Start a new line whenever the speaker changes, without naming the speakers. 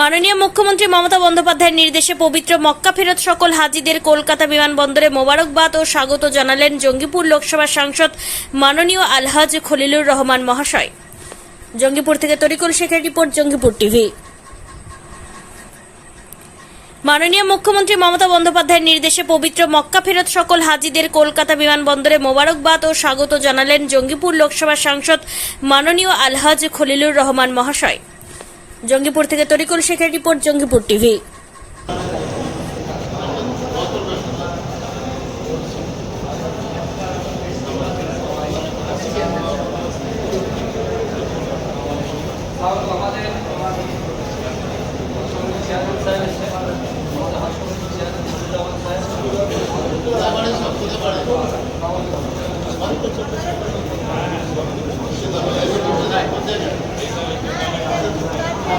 মাননীয় মুখ্যমন্ত্রী মমতা বন্দ্যোপাধ্যায়ের নির্দেশে পবিত্র মক্কা ফেরত সকল হাজিদের কলকাতা বিমানবন্দরে মোবারকবাদ ও স্বাগত জানালেন জঙ্গিপুর লোকসভা সাংসদ মাননীয় আলহাজ খলিলুর রহমান মহাশয়। জঙ্গিপুর থেকে তরিকুল শেখের রিপোর্ট, জঙ্গিপুর টিভি। মাননীয় মুখ্যমন্ত্রী মমতা বন্দ্যোপাধ্যায়ের নির্দেশে পবিত্র মক্কা ফেরত সকল হাজিদের কলকাতা বিমানবন্দরে মোবারকবাদ ও স্বাগত জানালেন জঙ্গিপুর লোকসভা সাংসদ মাননীয় আলহাজ খলিলুর রহমান মহাশয়। জঙ্গিপুর থেকে তরিকুল শেখের রিপোর্ট জঙ্গিপুর টিভি। সব